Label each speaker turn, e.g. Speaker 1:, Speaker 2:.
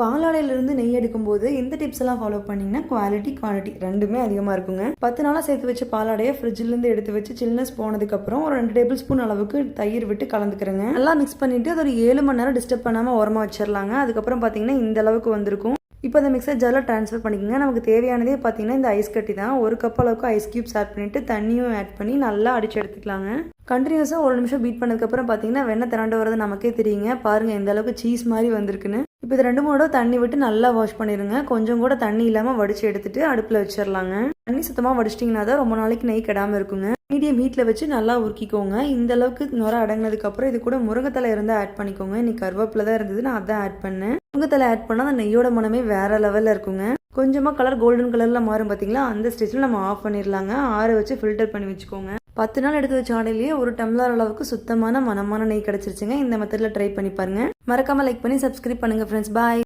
Speaker 1: பாலாடையிலிருந்து நெய் எடுக்கும்போது இந்த டிப்ஸ் எல்லாம் ஃபாலோ பண்ணீங்கன்னா குவாலிட்டி குவாலிட்டி ரெண்டுமே அதிகமாக இருக்குங்க. பத்து நாளாக சேர்த்து வச்ச பாலாடையை ஃப்ரிட்ஜிலேருந்து எடுத்து வச்சு சில்னஸ் போனதுக்கப்புறம் ஒரு ரெண்டு டேபிள் ஸ்பூன் அளவுக்கு தயிர் விட்டு கலந்துக்கிறேங்க. நல்லா மிக்ஸ் பண்ணிட்டு அது ஒரு ஏழு மணி நேரம் டிஸ்டர்ப் பண்ணாமல் உரமாக வச்சிடலாங்க அதுக்கப்புறம் பார்த்தீங்கன்னா இந்த அளவுக்கு வந்திருக்கும். இப்போ அந்த மிக்சர் ஜாரில் ட்ரான்ஸ்ஃபர் பண்ணிக்கோங்க. நமக்கு தேவையானதே பார்த்தீங்கன்னா இந்த ஐஸ் கட்டி தான். ஒரு கப் அளவுக்கு ஐஸ் க்யூப்ஸ் ஆட் பண்ணிவிட்டு தண்ணியும் ஆட் பண்ணி நல்லா அடிச்சு எடுத்துக்கலாங்க. கண்டினியூஸாக ஒரு நிமிஷம் பீட் பண்ணதுக்கப்புறம் பார்த்தீங்கன்னா வெண்ணெய் திரண்டு வரது நமக்கே தெரியுங்க. பாருங்கள் எந்த அளவுக்கு சீஸ் மாதிரி வந்திருக்குன்னு. இப்போ இது ரெண்டு மூணு தண்ணி விட்டு நல்லா வாஷ் பண்ணிடுங்க கொஞ்சம் கூட தண்ணி இல்லாமல் வடித்து எடுத்துட்டு அடுப்பில் வச்சிடலாங்க தண்ணி சுத்தமாக வடிச்சிட்டிங்கன்னா தான் ரொம்ப நாளைக்கு நெய் கெடாமல் இருக்குங்க. மீடியம் ஹீட்டில் வச்சு நல்லா உருக்கிக்கோங்க. இந்த அளவுக்கு நுர அடங்கினதுக்கப்புறம் இது கூட முருங்கைத்தலை இருந்தால் ஆட் பண்ணிக்கோங்க. இன்னைக்கு கருவேப்பில் தான் இருந்தது நான் அதான் ஆட் பண்ணேன். முருங்கத்தலை ஆட் பண்ணால் அந்த நெய்யோட மனமே வேற லெவலில் இருக்குங்க. கொஞ்சமாக கலர் கோல்டன் கலரில் மாறும் பார்த்தீங்களா அந்த ஸ்டேஜில் நம்ம ஆஃப் பண்ணிடலாங்க ஆற வச்சு ஃபில்டர் பண்ணி வச்சுக்கோங்க. பத்து நாள் எடுத்து வச்ச ஆடையிலேயே ஒரு டம்ளர் அளவுக்கு சுத்தமான மனமான நெய் கிடச்சிருச்சுங்க. இந்த மெத்தடில் ட்ரை பண்ணி பாருங்க. மறக்காம லைக் பண்ணி சப்ஸ்கிரைப் பண்ணுங்க ஃப்ரெண்ட்ஸ் பாய்